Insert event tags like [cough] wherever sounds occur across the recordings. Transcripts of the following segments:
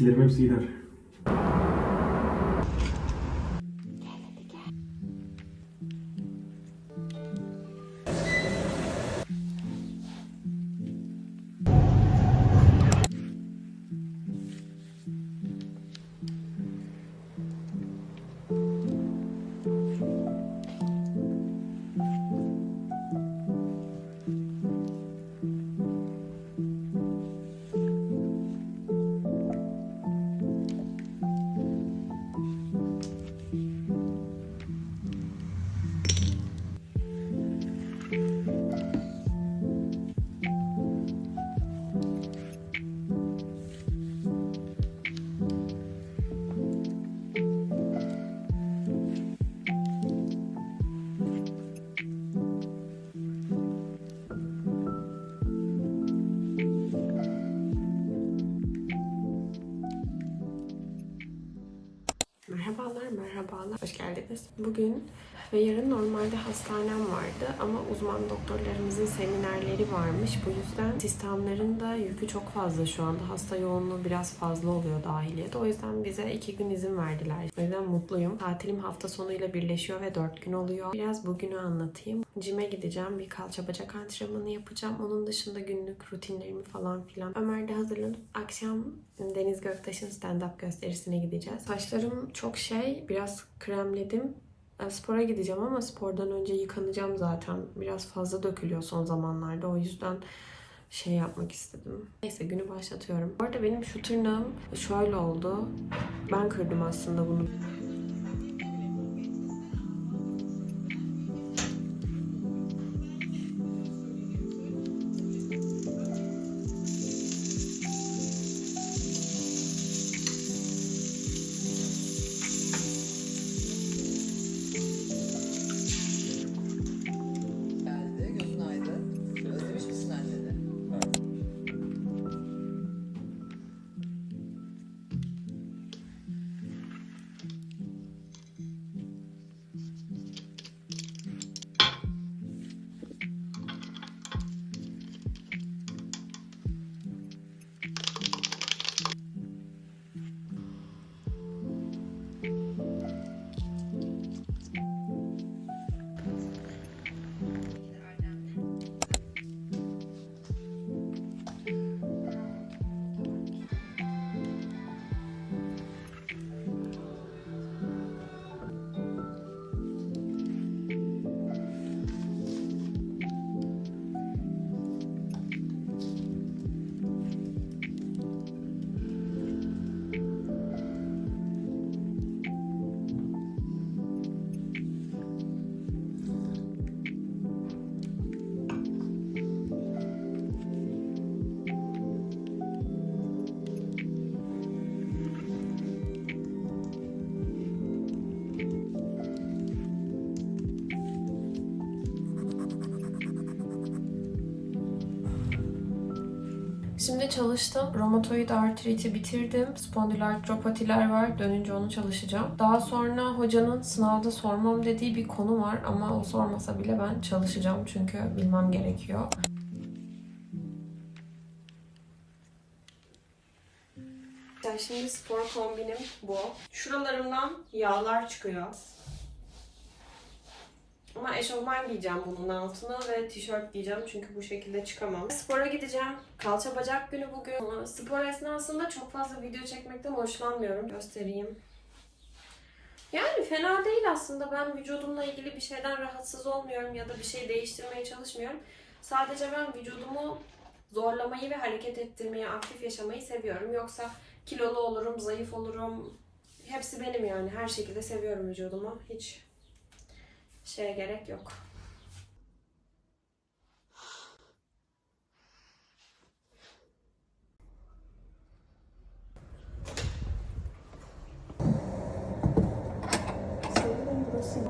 Dilerim hepsi gider. Merhabalar. Hoş geldiniz. Bugün ve yarın normalde hastanem vardı ama uzman doktorlarımızın seminerleri varmış. Bu yüzden sistemlerin de yükü çok fazla şu anda. Hasta yoğunluğu biraz fazla oluyor dahiliyede. O yüzden bize iki gün izin verdiler. O yüzden mutluyum. Tatilim hafta sonuyla birleşiyor ve dört gün oluyor. Biraz bugünü anlatayım. Cime gideceğim. Bir kalça bacak antrenmanı yapacağım. Onun dışında günlük rutinlerimi falan filan. Ömer de hazırlanıp akşam Deniz Göktaş'ın stand-up gösterisine gideceğiz. Saçlarım çok şey. Biraz kremledim. E, Spora gideceğim ama spordan önce yıkanacağım zaten. Biraz fazla dökülüyor son zamanlarda. O yüzden şey yapmak istedim. Neyse günü başlatıyorum. Bu arada benim şu tırnağım şöyle oldu. Ben kırdım aslında bunu. Şimdi çalıştım. Romatoid artriti bitirdim. Spondilartropatiler var. Dönünce onu çalışacağım. Daha sonra hocanın sınavda sormam dediği bir konu var ama o sormasa bile ben çalışacağım çünkü bilmem gerekiyor. Yani şimdi spor kombinim bu. Şuralarımdan yağlar çıkıyor. Ama eşofman giyeceğim bunun altına ve tişört giyeceğim çünkü bu şekilde çıkamam. Spora gideceğim. Kalça bacak günü bugün. Spor esnasında çok fazla video çekmekten hoşlanmıyorum. Göstereyim. Yani fena değil aslında. Ben vücudumla ilgili bir şeyden rahatsız olmuyorum ya da bir şey değiştirmeye çalışmıyorum. Sadece ben vücudumu zorlamayı ve hareket ettirmeyi, aktif yaşamayı seviyorum. Yoksa kilolu olurum, zayıf olurum. Hepsi benim yani. Her şekilde seviyorum vücudumu. Hiç şeye gerek yok. Sanırım burası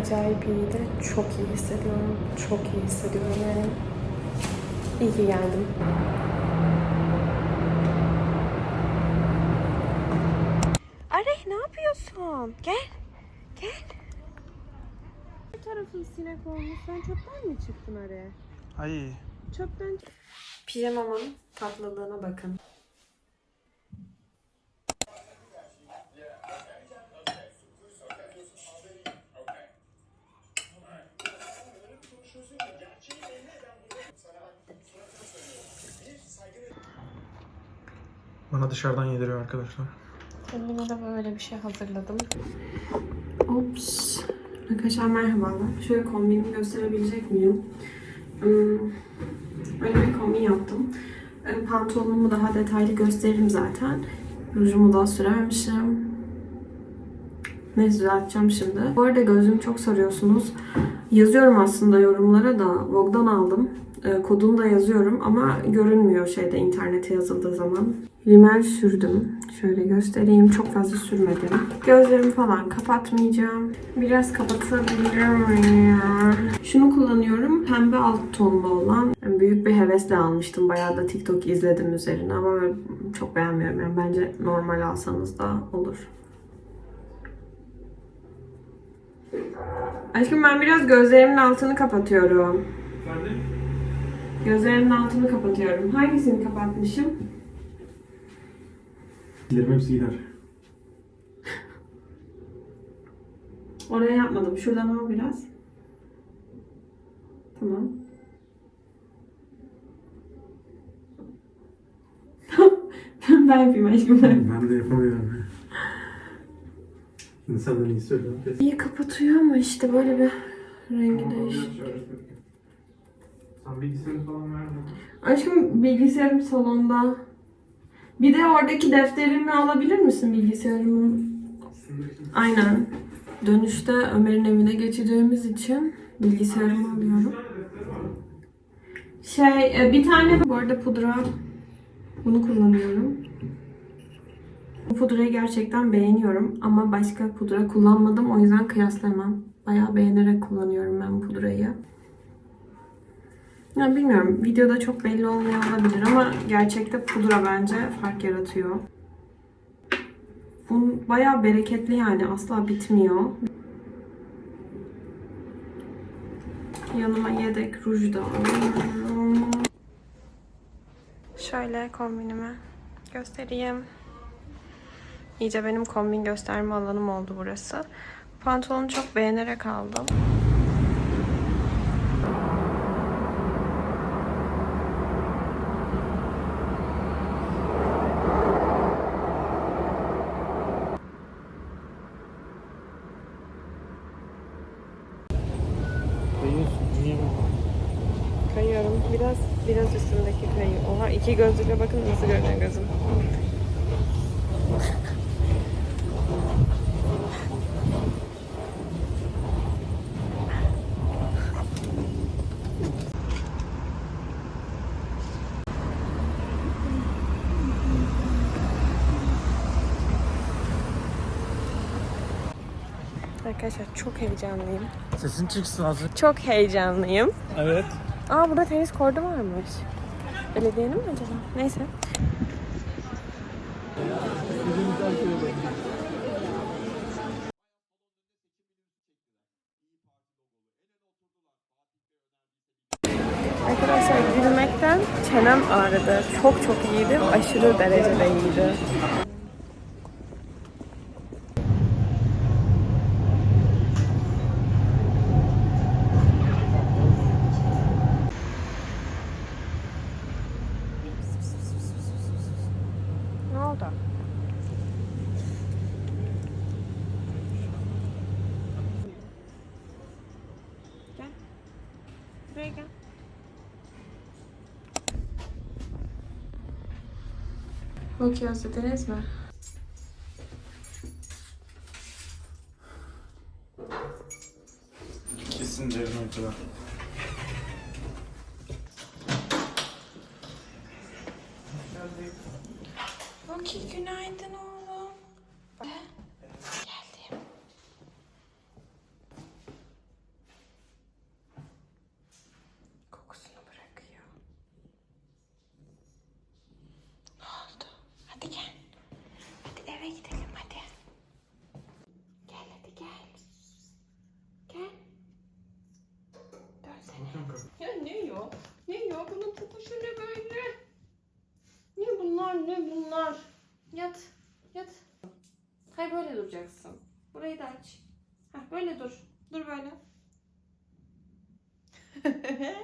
acayip iyiydi. Çok iyi hissediyorum. Çok iyi hissediyorum yani. İyi ki geldim. Arey ne yapıyorsun? Gel. Gel. Bir tarafın sinek olmuş. Sen çöpten mi çıktın Arey? Ay. Çöpten Pijamamın tatlılığına bakın. Bana dışarıdan yediriyor arkadaşlar. Kendime de böyle bir şey hazırladım. Ops. Arkadaşlar merhabalar. Şöyle kombinimi gösterebilecek miyim? Hmm, Böyle bir kombin yaptım. Ee, Pantolonumu daha detaylı gösteririm zaten. Rujumu da sürermişim. Neyse düzelteceğim şimdi. Bu arada gözümü çok soruyorsunuz. Yazıyorum aslında yorumlara da. Vogue'dan aldım. Ee, kodunu da yazıyorum ama görünmüyor şeyde internete yazıldığı zaman. Rimel sürdüm. Şöyle göstereyim. Çok fazla sürmedim. Gözlerimi falan kapatmayacağım. Biraz kapatabilirim ya. Şunu kullanıyorum. Pembe alt tonlu olan. Yani büyük bir hevesle almıştım. Bayağı da TikTok izledim üzerine ama ben çok beğenmiyorum. Yani bence normal alsanız da olur. Aşkım ben biraz gözlerimin altını kapatıyorum. Efendim? Gözlerimin altını kapatıyorum. Hangisini kapatmışım? Giderim hepsi gider. Oraya yapmadım. Şuradan al biraz. Tamam. [laughs] ben yapayım aşkım. Ben de yapamıyorum. İnsanların iyisi söylüyor. İyi kapatıyor ama işte böyle bir rengi değiş. Sen bilgisayarı falan ver Aşkım bilgisayarım salonda. Bir de oradaki defterimi alabilir misin bilgisayarımı? Aynen. Dönüşte Ömer'in evine geçeceğimiz için bilgisayarımı alıyorum. Şey, e, bir tane bu arada pudra bunu kullanıyorum. Bu pudrayı gerçekten beğeniyorum ama başka pudra kullanmadım o yüzden kıyaslamam. Bayağı beğenerek kullanıyorum ben bu pudrayı. Ya bilmiyorum videoda çok belli olmuyor olabilir ama gerçekte pudra bence fark yaratıyor. Bu bayağı bereketli yani asla bitmiyor. Yanıma yedek ruj da alıyorum. Şöyle kombinimi göstereyim. İyice benim kombin gösterme alanım oldu burası. Pantolonu çok beğenerek aldım. Kayıyorum. Biraz biraz üstümdeki kayıyor. Oha iki gözlükle bakın nasıl görünüyor gözüm. Arkadaşlar çok heyecanlıyım. Sesin çıksın azıcık. Çok heyecanlıyım. Evet. Aa burada tenis kordu varmış. Belediyenin mi acaba? Neyse. Arkadaşlar gülmekten çenem ağrıdı. Çok çok iyiydi. Aşırı derecede iyiydi. Bak özlediniz mi? Kesin derin uykuda. Okey günaydın oğlum. Geldim. ne yiyor? Ne yiyor? Bunun kokuşu ne böyle? Ne bunlar ne bunlar? Yat. Yat. Hayır böyle duracaksın. Burayı da aç. Heh, böyle dur. Dur böyle. [laughs]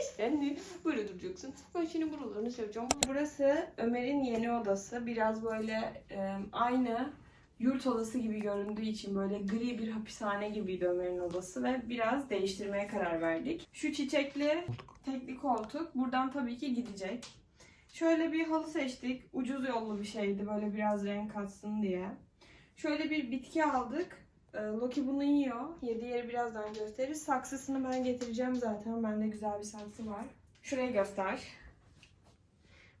işte anne böyle duracaksın. Ben senin buralarını seveceğim. Burası Ömer'in yeni odası. Biraz böyle e, aynı yurt odası gibi göründüğü için böyle gri bir hapishane gibiydi Ömer'in odası ve biraz değiştirmeye karar verdik. Şu çiçekli tekli koltuk buradan tabii ki gidecek. Şöyle bir halı seçtik. Ucuz yollu bir şeydi böyle biraz renk katsın diye. Şöyle bir bitki aldık. Ee, Loki bunu yiyor. Yediği yeri birazdan gösterir. Saksısını ben getireceğim zaten. Bende güzel bir saksı var. Şurayı göster.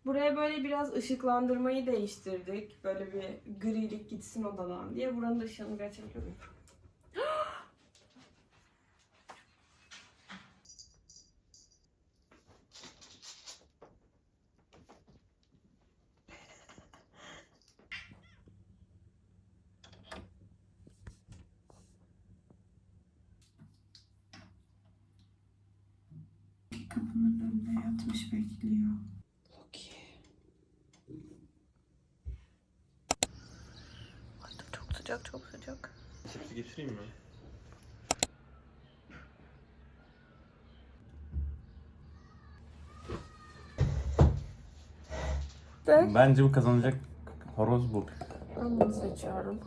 Buraya böyle biraz ışıklandırmayı değiştirdik. Böyle bir grilik gitsin odadan diye. Buranın da ışığını getirelim. Yatmış bekliyor. Loki. Ay çok sıcak çok sıcak. Sepsi getireyim mi? Bence bu kazanacak horoz bu. Ben bunu seçiyorum.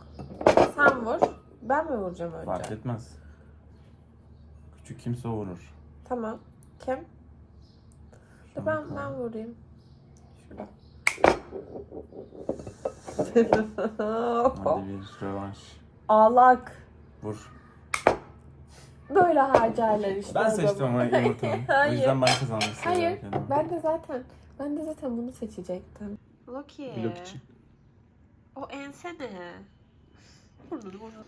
Sen vur. Ben mi vuracağım önce? Fark etmez. Küçük kimse vurur. Tamam. Kim? Dur ben, ben vurayım. Şurada. Hadi bir rövanş. Ağlak. Vur. Böyle harcarlar işte. Ben o seçtim ama yumurtamı. O [laughs] Hayır. yüzden ben istiyorum. Hayır. kendime. Ben de zaten ben de zaten bunu seçecektim. Loki. Blok için. O ense ne? Burada burada.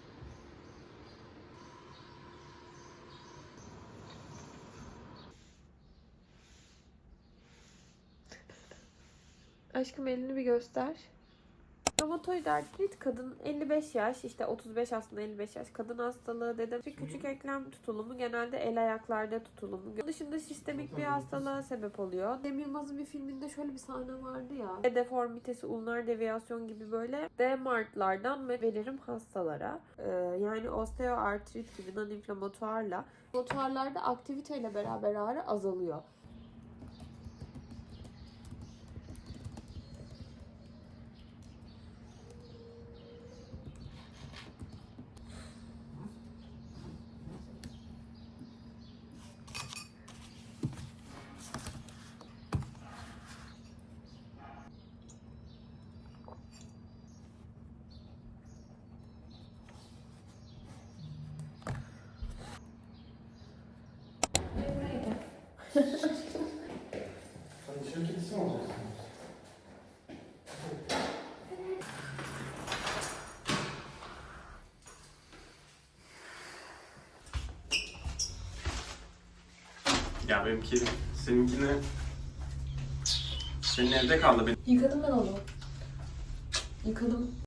Aşkım elini bir göster. Romatoid artrit kadın 55 yaş işte 35 aslında 55 yaş kadın hastalığı dedim. Küçük, küçük eklem tutulumu genelde el ayaklarda tutulumu. Bunun dışında sistemik bir hastalığa sebep oluyor. Cem Yılmaz'ın bir filminde şöyle bir sahne vardı ya. Deformitesi, ulnar deviyasyon gibi böyle DMARD'lardan ve veririm hastalara. Ee, yani osteoartrit gibi non-inflamatuarla. Inflamatuarlarda aktiviteyle beraber ağrı azalıyor. Sen dışarı? Ya benim kedim seninkine senin evde kaldı benim. Yıkadım ben onu. Yıkadım.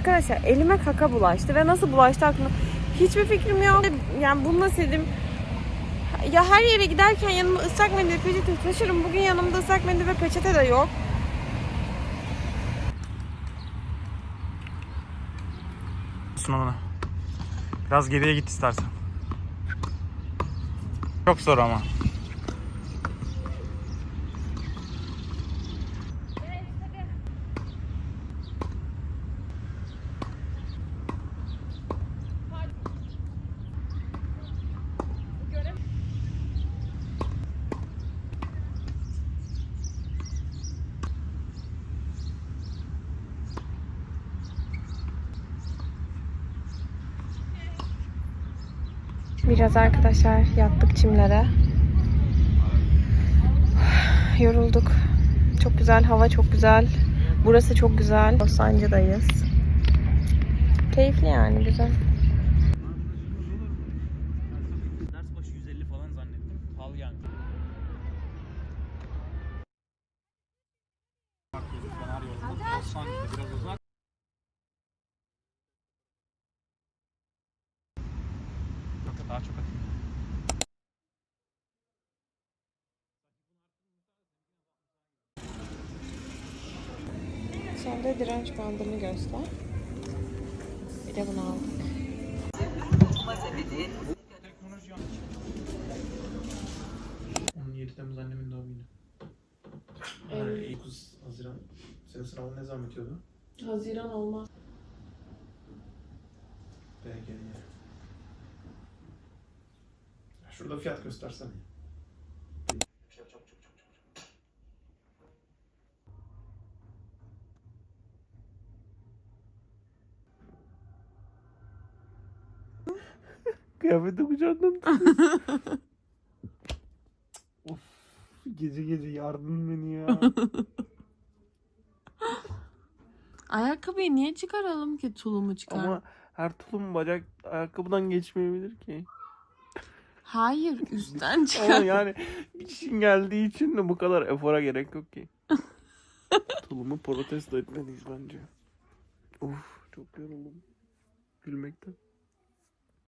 Arkadaşlar elime kaka bulaştı ve nasıl bulaştı aklıma hiçbir fikrim yok. Yani bunu nasıl edeyim? Ya her yere giderken yanıma ıslak mendil peçete taşırım. Bugün yanımda ıslak mendil ve peçete de yok. Sunumuna. Biraz geriye git istersen. Çok zor ama. Biraz arkadaşlar yattık çimlere. Yorulduk. Çok güzel, hava çok güzel. Burası çok güzel. Bostancı'dayız. Keyifli yani, güzel. Ders başı 150 falan zannettim. Pahalı yani. Sanki biraz uzak. Yok daha çok atayım. Sen bandını göster. Bir de bunu aldık. Teknoloji 17 Temmuz annemin doğum günü. Evet. Yani 9 Haziran. Senin sınavın ne zaman bitiyordu? Haziran olmaz. Belki yani. Şurada fiyat göstersene. Kıyafeti kucağından [laughs] Of. Gece gece yardım beni ya. Ayakkabıyı niye çıkaralım ki tulumu çıkar? Ama her tulum bacak ayakkabıdan geçmeyebilir ki. Hayır [laughs] üstten çıkar. Ama yani bir işin geldiği için de bu kadar efora gerek yok ki. [laughs] Tulumu protesto etmeliyiz bence. Of çok yoruldum. Gülmekten.